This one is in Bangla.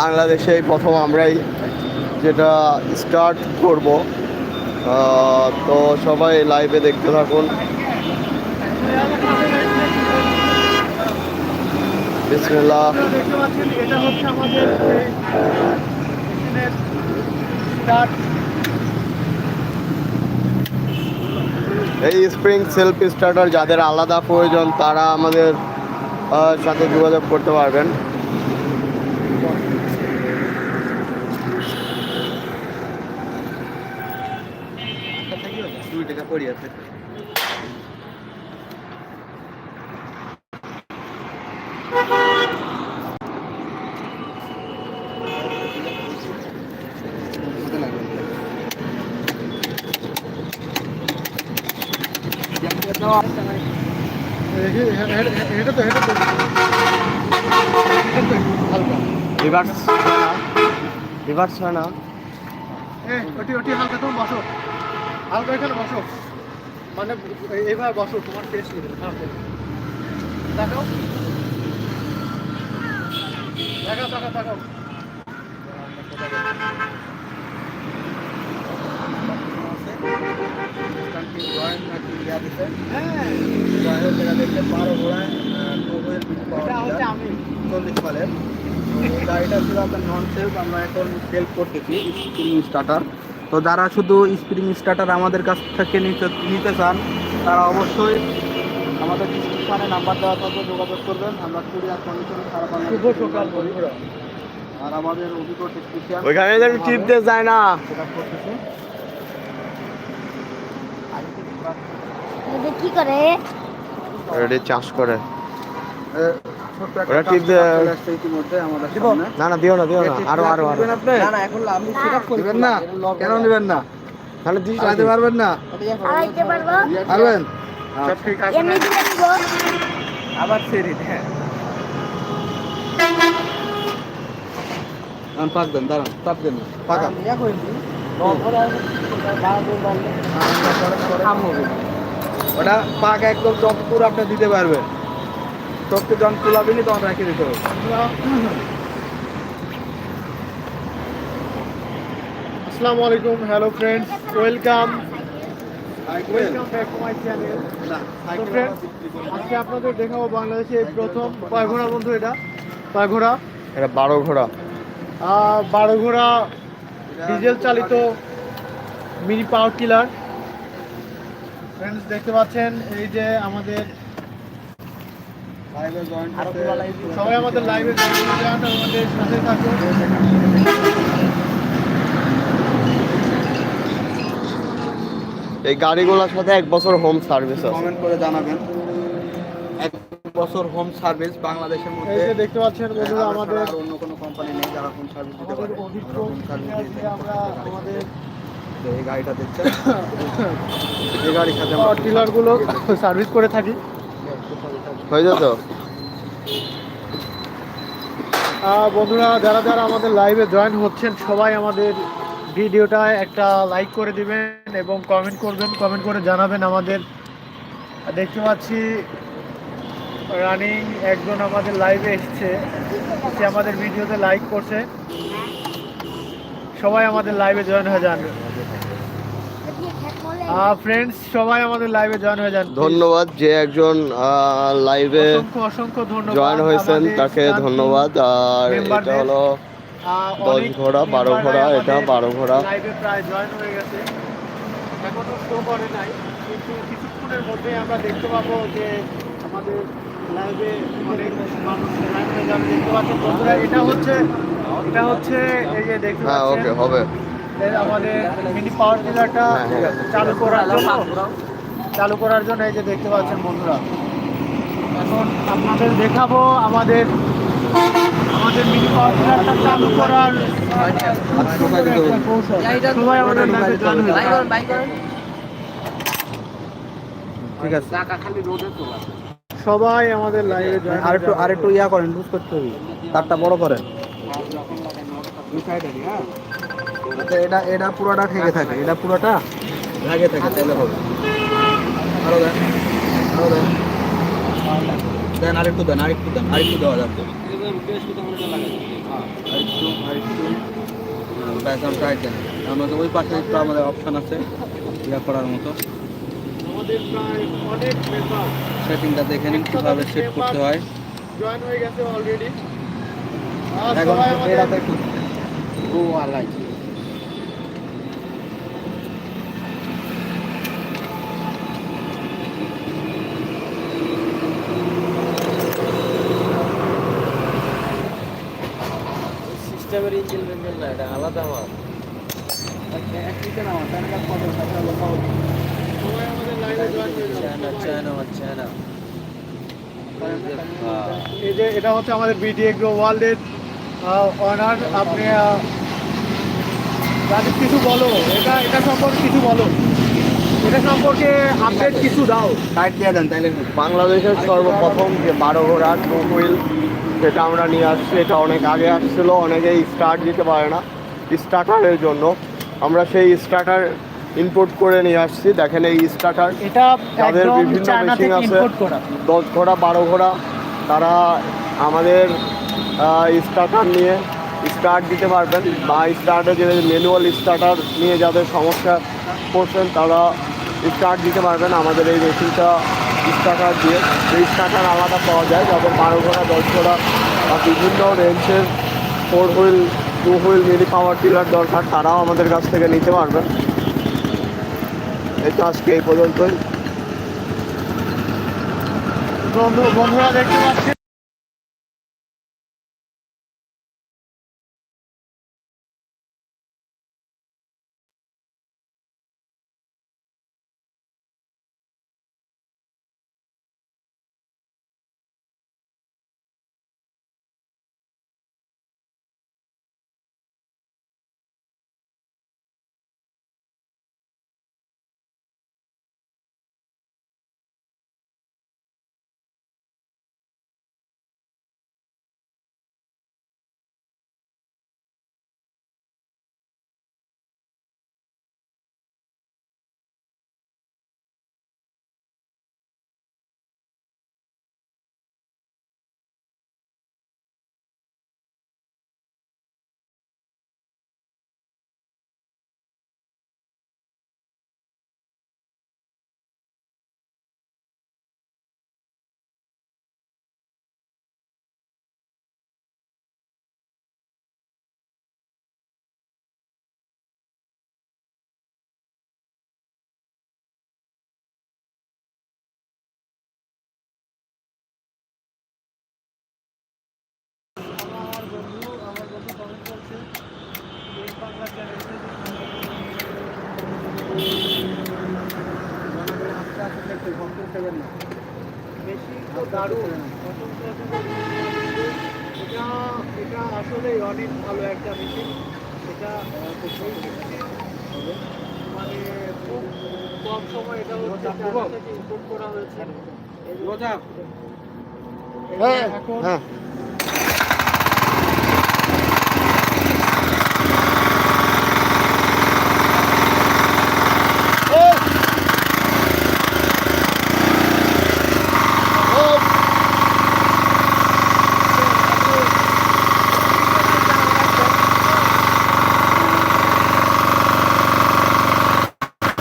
বাংলাদেশে প্রথম আমরাই যেটা স্টার্ট করব। তো সবাই লাইভে দেখতে থাকুন। এই স্প্রিং সেলফ স্টার্টার যাদের আলাদা প্রয়োজন, তারা আমাদের সাথে যোগাযোগ করতে পারবেন। তো এটা তো হালকা রিভার্স রিভার্স হয় না। এ ওটি ওটি হালকা তুমি বসো। হালকা এখানে বসো। মানে এই- এইভাবে বসো তোমার টেস্ট নেবে দেখাও। দেখাও দেখাও দেখাও। সালের গাড়িটা ছিল আপনার নন সেলফ আমরা এখন সেলফ করতেছি স্টার্টার তো যারা শুধু স্প্রিং স্টার্টার আমাদের কাছ থেকে নিতে নিতে চান তারা অবশ্যই আমাদের ডিসক্রিপশনে নাম্বার দেওয়া থাকবে যোগাযোগ করবেন। আমরা কুরিয়ার কন্ডিশন সারা শুভ সকাল বন্ধুরা। আর আমাদের অভিজ্ঞ টেকনিশিয়ান ওইখানে যেন টিপ দিয়ে যায় না। সেটা করতেছে। এটা কি করে? রেডি চাষ করে। ওরা দিয়ে- সামনে। না না দিও না দিও না। আরও আরও আরও দিবেন আপনি? না, এখন দিবেন না? কেন নেবেন না? তাহলে দিস চালাতে পারবেন না? চালাইতে পারব? পারবেন? সব ঠিক আছে। এমনি দিলে দিব। আবার সেরি হ্যাঁ। পাক দেন দাঁড়ান চাপ দেন। পাকা ওটা পাক একদম চক পুরো আপনি দিতে পারবেন। চককে যখন তুলাবেনি তখন রেখে দিতে হবে। আসসালামু আলাইকুম hello friends welcome welcome back to my channel তো ফ্রেন্ডস আজকে আপনাদের দেখাবো বাংলাদেশে প্রথম কয় ঘোড়া বন্ধু এটা। কয় ঘোড়া এটা বারো ঘোড়া বারো ঘোড়া ডিজেল চালিত মিনি পাওয়ার টিলার। ফ্রেন্ডস দেখতে পাচ্ছেন এই যে আমাদের সবাই আমাদের লাইভে আমাদের সাথে থাকুন। এই গাড়িগুলোর সাথে এক বছর হোম সার্ভিস আছে। কমেন্ট করে জানাবেন। এক বছর হোম সার্ভিস বাংলাদেশের মধ্যে এই যে দেখতে পাচ্ছেন বন্ধুরা আমাদের আর অন্য কোনো কোম্পানি নেই যারা হোম সার্ভিস দিতে পারে হোম সার্ভিস আমরা আমাদের এই গাড়িটা দেখছেন? এই গাড়ির সাথে পাওয়ার টিলারগুলো সার্ভিস করে থাকি। বন্ধুরা, যারা যারা আমাদের লাইভে জয়েন হচ্ছেন, সবাই আমাদের ভিডিওটা একটা লাইক করে দিবেন এবং কমেন্ট করবেন। কমেন্ট করে জানাবেন আমাদের। দেখতে পাচ্ছি রানিং একজন আমাদের লাইভে এসছে। সে আমাদের ভিডিওতে লাইক করছে। সবাই আমাদের লাইভে জয়েন হয়ে যান। ফ্রেন্ডস সবাই আমাদের লাইভে জয়েন হয়ে যান ধন্যবাদ যে একজন লাইভে অসংখ্য ধন্যবাদ জয়েন হয়েছেন তাকে ধন্যবাদ। আর এটা হলো দশ ঘোড়া, বারো ঘোড়া, এটা বারো ঘোড়া। লাইভে প্রায় জয়েন হয়ে গেছে। এখনও শো করে নাই কিন্তু কিছুক্ষণের মধ্যে আমরা দেখতে পাবো যে আমাদের লাইভে অনেক মানুষ জয়েন হয়ে যাবে। দেখতে পাচ্ছেন বন্ধুরা এটা হচ্ছে এটা হচ্ছে এই যে দেখতে হ্যাঁ ওকে হবে। আমাদের মিনি পাওয়ার টিলারটা হ্যাঁ, ঠিক আছে। চালু করার জন্য চালু করার জন্য এই যে দেখতে পাচ্ছেন বন্ধুরা। এখন আপনাদের দেখাবো আমাদের আমাদের মিনি পাওয়ার টিলারটা চালু করার কৌশল। সবাই আমাদের হয়ে ঠিক আছে। সবাই আমাদের লাইভে জয়েন আর একটু আর একটু ইয়া করেন লুজ করতে হবে। তারটা বড় করেন। আচ্ছা এটা এটা পুরোটা থেকে থাকে এটা পুরোটা লাগে থাকে তাহলে হবে। আরও দেন আরও দেন। দেন আরেকটু দেন আরেকটু দেন আরেকটু দেওয়া যাবে আরেকটু একটু আর একটু ব্যাস আমরা টাইট দেন আমাদের ওই পাশে একটু আমাদের অপশন আছে ইয়া করার মতো সেটিংটা দেখে নিন কীভাবে সেট করতে হয়। জয়েন হয়ে গেছে অলরেডি এখন এটা দেখুন ও আলাই সিস্টেমের ইঞ্জিন বেঞ্জিন না এটা আলাদা মাল। এই যে এটা হচ্ছে আমাদের বিডি এগ্রো ওয়ার্ল্ডের অনার আপনি রাজীব কিছু বলো। এটা এটা সম্পর্কে কিছু বলো। এটা সম্পর্কে আপডেট কিছু দাও। টাইট দিয়ে দেন বাংলাদেশের সর্বপ্রথম যে বারো ঘোড়া টু হুইল সেটা আমরা নিয়ে আসছি এটা অনেক আগে আসছিল অনেকেই স্টার্ট দিতে পারে না স্টার্টারের জন্য। আমরা সেই স্টার্টার ইনপুট করে নিয়ে আসছি দেখেন এই স্টার্টার এটা যাদের একদম বিভিন্ন মেশিন আছে দশ ঘোড়া বারো ঘোড়া তারা আমাদের স্টার্টার নিয়ে স্টার্ট দিতে পারবেন। বা স্টার্টে যে ম্যানুয়াল স্টার্টার নিয়ে যাদের সমস্যা করছেন তারা স্টার্ট দিতে পারবেন। আমাদের এই মেশিনটা স্টার্টার দিয়ে তেইশ টাকার আলাদা পাওয়া যায়, যাদের বারো ঘোড়া, দশ ঘোড়া বা বিভিন্ন রেঞ্জের four wheel two wheel mini power tiller দরকার, তারাও আমাদের কাছ থেকে নিতে পারবেন এটা আজকে এই পর্যন্তই। বন্ধু, বন্ধুরা দেখতে পাচ্ছেন? বাংলা তো দারুণ এটা এটা আসলেই অনেক ভালো একটা মেশিন এটা মানে খুব কম সময় এটা হচ্ছে ইম্পোর্ট করা হয়েছে এখন হ্যাঁ